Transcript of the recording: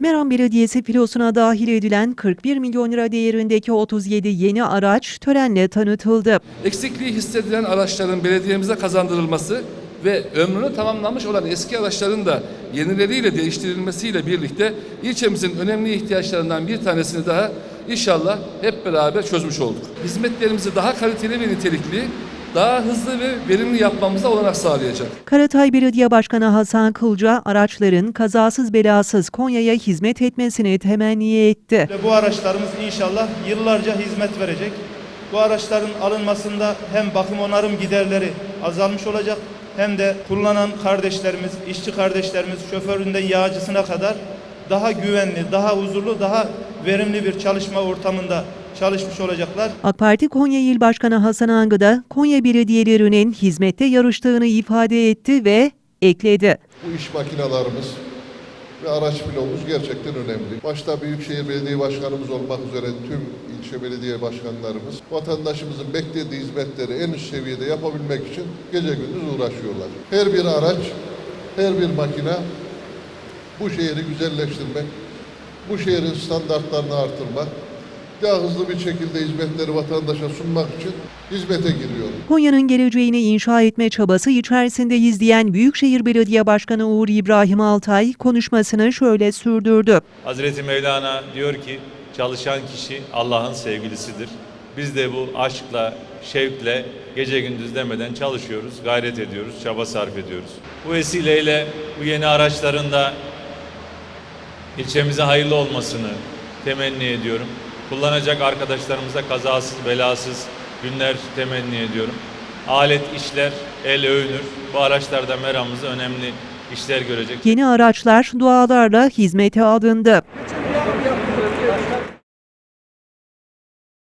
Meram Belediyesi filosuna dahil edilen 41 milyon lira değerindeki 37 yeni araç törenle tanıtıldı. Eksikliği hissedilen araçların belediyemize kazandırılması ve ömrünü tamamlamış olan eski araçların da yenileriyle değiştirilmesiyle birlikte ilçemizin önemli ihtiyaçlarından bir tanesini daha inşallah hep beraber çözmüş olduk. Hizmetlerimizi daha kaliteli ve nitelikli, daha hızlı ve verimli yapmamıza olanak sağlayacak. Karatay Belediye Başkanı Hasan Kılca araçların kazasız belasız Konya'ya hizmet etmesini temenni etti. Bu araçlarımız inşallah yıllarca hizmet verecek. Bu araçların alınmasında hem bakım onarım giderleri azalmış olacak hem de kullanan kardeşlerimiz, işçi kardeşlerimiz şoföründen yağcısına kadar daha güvenli, daha huzurlu, daha verimli bir çalışma ortamında çalışmış olacaklar. AK Parti Konya İl Başkanı Hasan Angı da Konya belediyelerinin hizmette yarıştığını ifade etti ve ekledi. Bu iş makinalarımız ve araç bloğumuz gerçekten önemli. Başta Büyükşehir Belediye Başkanımız olmak üzere tüm ilçe belediye başkanlarımız vatandaşımızın beklediği hizmetleri en üst seviyede yapabilmek için gece gündüz uğraşıyorlar. Her bir araç, her bir makine bu şehri güzelleştirmek, bu şehrin standartlarını artırmak, daha hızlı bir şekilde hizmetleri vatandaşa sunmak için hizmete giriyor. Konya'nın geleceğini inşa etme çabası içerisindeyiz diyen Büyükşehir Belediye Başkanı Uğur İbrahim Altay konuşmasını şöyle sürdürdü. Hazreti Mevlana diyor ki çalışan kişi Allah'ın sevgilisidir. Biz de bu aşkla, şevkle gece gündüz demeden çalışıyoruz, gayret ediyoruz, çaba sarf ediyoruz. Bu vesileyle bu yeni araçların da ilçemize hayırlı olmasını temenni ediyorum. Kullanacak arkadaşlarımıza kazasız belasız günler temenni ediyorum. Alet işler, el övünür. Bu araçlarda meramımızda önemli işler görecek. Yeni araçlar dualarla hizmete alındı.